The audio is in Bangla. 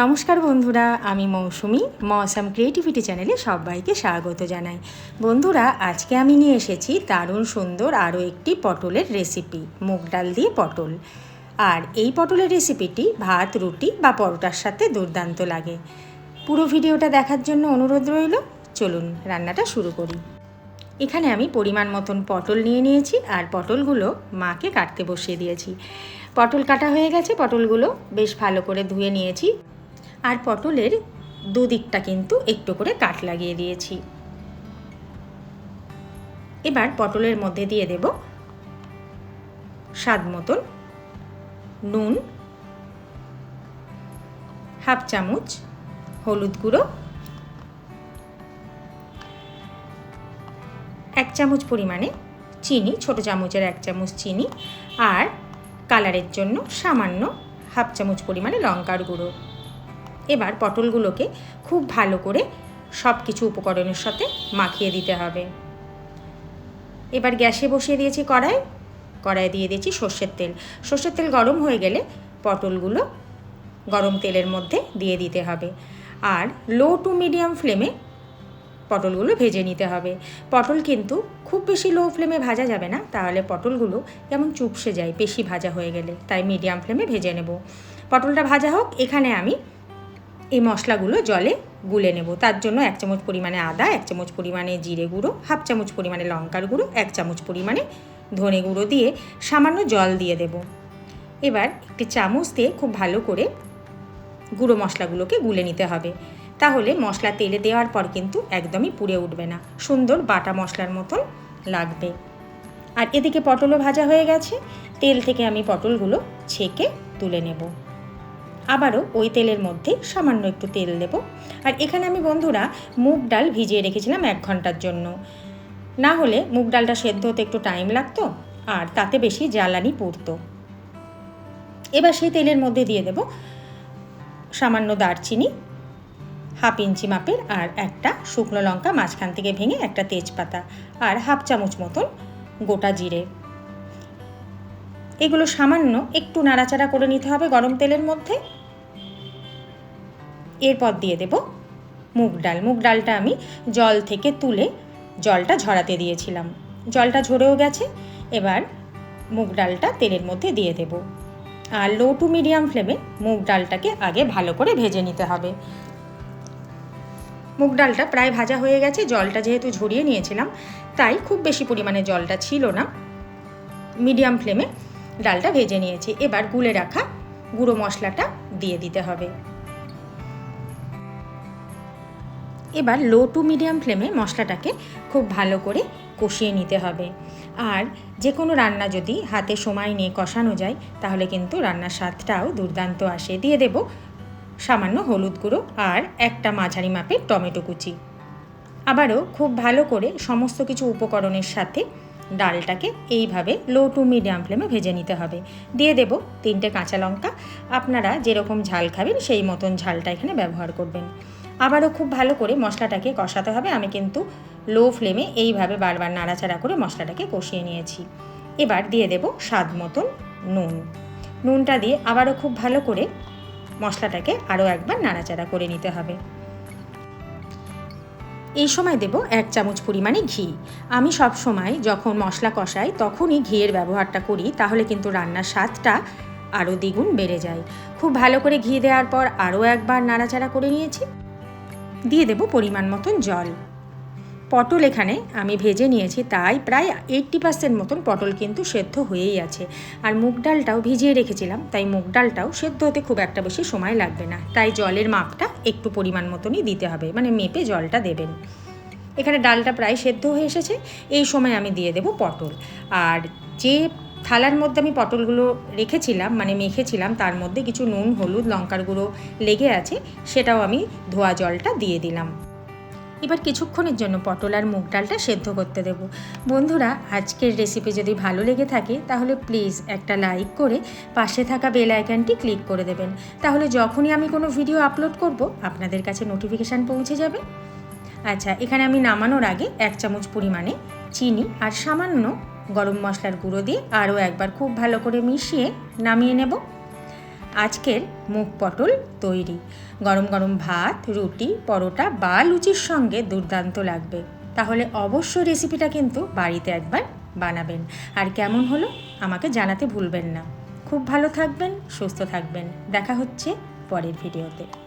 নমস্কার বন্ধুরা, আমি মৌসুমি। মৌসাম ক্রিয়েটিভিটি চ্যানেলে সবাইকে স্বাগত জানাই। বন্ধুরা, আজকে আমি নিয়ে এসেছি দারুণ সুন্দর আরও একটি পটলের রেসিপি মুগ ডাল দিয়ে পটল। আর এই পটলের রেসিপিটি ভাত, রুটি বা পরোটার সাথে দুর্দান্ত লাগে। পুরো ভিডিওটা দেখার জন্য অনুরোধ রইল, চলুন রান্নাটা শুরু করি। এখানে আমি পরিমাণ মতন পটল নিয়ে নিয়েছি আর পটলগুলো মাকে কাটতে বসিয়ে দিয়েছি। পটল কাটা হয়ে গেছে, পটলগুলো বেশ ভালো করে ধুয়ে নিয়েছি। আর পটলের দুদিকটা কিন্তু একটু করে কাট লাগিয়ে দিয়েছি। এবার পটলের মধ্যে দিয়ে দেব স্বাদ মতন নুন, হাফ চামচ হলুদ গুঁড়ো, এক চামচ পরিমাণে চিনি, ছোট চামচের এক চামচ চিনি আর কালারের জন্য সামান্য হাফ চামচ পরিমাণে লঙ্কার গুঁড়ো। এবার পটলগুলোকে খুব ভালো করে সব কিছু উপকরণের সাথে মাখিয়ে দিতে হবে। এবার গ্যাসে বসিয়ে দিয়েছি কড়াই। কড়াই দিয়ে দিয়েছি সর্ষের তেল। সর্ষের তেল গরম হয়ে গেলে পটলগুলো গরম তেলের মধ্যে দিয়ে দিতে হবে। আর লো টু মিডিয়াম ফ্লেমে পটলগুলো ভেজে নিতে হবে। পটল কিন্তু খুব বেশি লো ফ্লেমে ভাজা যাবে না, তাহলে পটলগুলো কেমন চুপসে যায়, বেশি ভাজা হয়ে গেলে। তাই মিডিয়াম ফ্লেমে ভেজে নেব। পটলটা ভাজা হোক, এখানে আমি এই মশলাগুলো জলে গুলে নেব। তার জন্য এক চামচ পরিমাণে আদা, এক চামচ পরিমাণে জিরে গুঁড়ো, হাফ চামচ পরিমাণে লঙ্কার গুঁড়ো, এক চামচ পরিমাণে ধনে গুঁড়ো দিয়ে সামান্য জল দিয়ে দেব। এবার একটি চামচ দিয়ে খুব ভালো করে গুঁড়ো মশলাগুলোকে গুলে নিতে হবে। তাহলে মশলা তেলে দেওয়ার পর কিন্তু একদমই পুড়ে উঠবে না। সুন্দর বাটা মশলার মতন লাগবে। আর এদিকে পটলও ভাজা হয়ে গেছে। তেল থেকে আমি পটলগুলো ছেঁকে তুলে নেব। আবারও ওই তেলের মধ্যে সামান্য একটু তেল দেব। আর এখানে আমি বন্ধুরা মুগ ডাল ভিজিয়ে রেখেছিলাম এক ঘণ্টার জন্য। না হলে মুগ ডালটা সেদ্ধ হতে একটু টাইম লাগতো আর তাতে বেশি জ্বালানি পুড়তো। এবার সেই তেলের মধ্যে দিয়ে দেব সামান্য দারচিনি, হাফ ইঞ্চি মাপের আর একটা শুকনো লঙ্কা মাঝখান থেকে ভেঙে একটা তেজপাতা আর হাফ চামচ মতন গোটা জিরে। এগুলো সামান্য একটু নাড়াচাড়া করে নিতে হবে গরম তেলের মধ্যে। এরপর দিয়ে দেব মুগ ডাল। মুগ ডালটা আমি জল থেকে তুলে জলটা ঝরাতে দিয়েছিলাম। জলটা ঝরেও গেছে। এবার মুগ ডালটা তেলের মধ্যে দিয়ে দেব। আর লো টু মিডিয়াম ফ্লেমে মুগ ডালটাকে আগে ভালো করে ভেজে নিতে হবে। মুগ ডালটা প্রায় ভাজা হয়ে গেছে। জলটা যেহেতু ঝরিয়ে নিয়েছিলাম, তাই খুব বেশি পরিমাণে জলটা ছিল না। মিডিয়াম ফ্লেমে ডালটা ভেজে নিয়েছি। এবার গুলে রাখা গুঁড়ো মশলাটা দিয়ে দিতে হবে। এবার লো টু মিডিয়াম ফ্লেমে মশলাটাকে খুব ভালো করে কষিয়ে নিতে হবে। আর যে কোনো রান্না যদি হাতে সময় নিয়ে কষানো যায়, তাহলে কিন্তু রান্নার স্বাদটাও দুর্দান্ত আসে। দিয়ে দেব সামান্য হলুদ গুঁড়ো আর একটা মাঝারি মাপের টমেটো কুচি। আবারও খুব ভালো করে সমস্ত কিছু উপকরণের সাথে ডালটাকে এইভাবে লো টু মিডিয়াম ফ্লেমে ভেজে নিতে হবে। দিয়ে দেব তিনটে কাঁচা লঙ্কা। আপনারা যেরকম ঝাল খাবেন, সেই মতন ঝালটা এখানে ব্যবহার করবেন। আবারও খুব ভালো করে মশলাটাকে কষাতে হবে। আমি কিন্তু লো ফ্লেমে এইভাবে বারবার নাড়াচাড়া করে মশলাটাকে কষিয়ে নিয়েছি। এবার দিয়ে দেব স্বাদ মতন নুন। নুনটা দিয়ে আবারও খুব ভালো করে মশলাটাকে আরও একবার নাড়াচাড়া করে নিতে হবে। এই সময় দেব এক চামচ পরিমাণে ঘি। আমি সব সময় যখন মশলা কষাই তখনই ঘিয়ের ব্যবহারটা করি, তাহলে কিন্তু রান্নার স্বাদটা আরও দ্বিগুণ বেড়ে যায়। খুব ভালো করে ঘি দেওয়ার পর আরও একবার নাড়াচাড়া করে নিয়েছি। দিয়ে দেব পরিমাণ মতন জল। পটল এখানে আমি ভেজে নিয়েছি, তাই প্রায় এইট্টি পার্সেন্ট মতন পটল কিন্তু সেদ্ধ হয়েই আছে। আর মুগ ডালটাও ভিজিয়ে রেখেছিলাম, তাই মুগ ডালটাও সেদ্ধ হতে খুব একটা বেশি সময় লাগবে না। তাই জলের মাপটা একটু পরিমাণ মতনই দিতে হবে মানে মেপে জলটা দেবেন। এখানে ডালটা প্রায় সেদ্ধ হয়ে এসেছে, এই সময় আমি দিয়ে দেব পটল। আর যে থালার মধ্যে আমি পটলগুলো রেখেছিলাম মানে মেখেছিলাম, তার মধ্যে কিছু নুন, হলুদ, লঙ্কার গুঁড়ো লেগে আছে, সেটাও আমি ধোয়া জলটা দিয়ে দিলাম। এবার কিছুক্ষণের জন্য পটল আর মুগ ডালটা সেদ্ধ করতে দেব। বন্ধুরা, আজকের রেসিপি যদি ভালো লেগে থাকে, তাহলে প্লিজ একটা লাইক করে পাশে থাকা বেল আইকনটি ক্লিক করে দেবেন। তাহলে যখনই আমি কোনো ভিডিও আপলোড করব, আপনাদের কাছে নোটিফিকেশান পৌঁছে যাবে। আচ্ছা এখানে আমি নামানোর আগে এক চামচ পরিমাণে চিনি আর সামান্য গরম মশলার গুঁড়ো দিয়ে আরও একবার খুব ভালো করে মিশিয়ে নামিয়ে নেব। আজকের মুখ পটল তৈরি। গরম গরম ভাত, রুটি, পরোটা বা লুচির সঙ্গে দুর্দান্ত লাগবে। তাহলে অবশ্যই রেসিপিটা কিন্তু বাড়িতে একবার বানাবেন। আর কেমন হলো আমাকে জানাতে ভুলবেন না। খুব ভালো থাকবেন, সুস্থ থাকবেন। দেখা হচ্ছে পরের ভিডিওতে।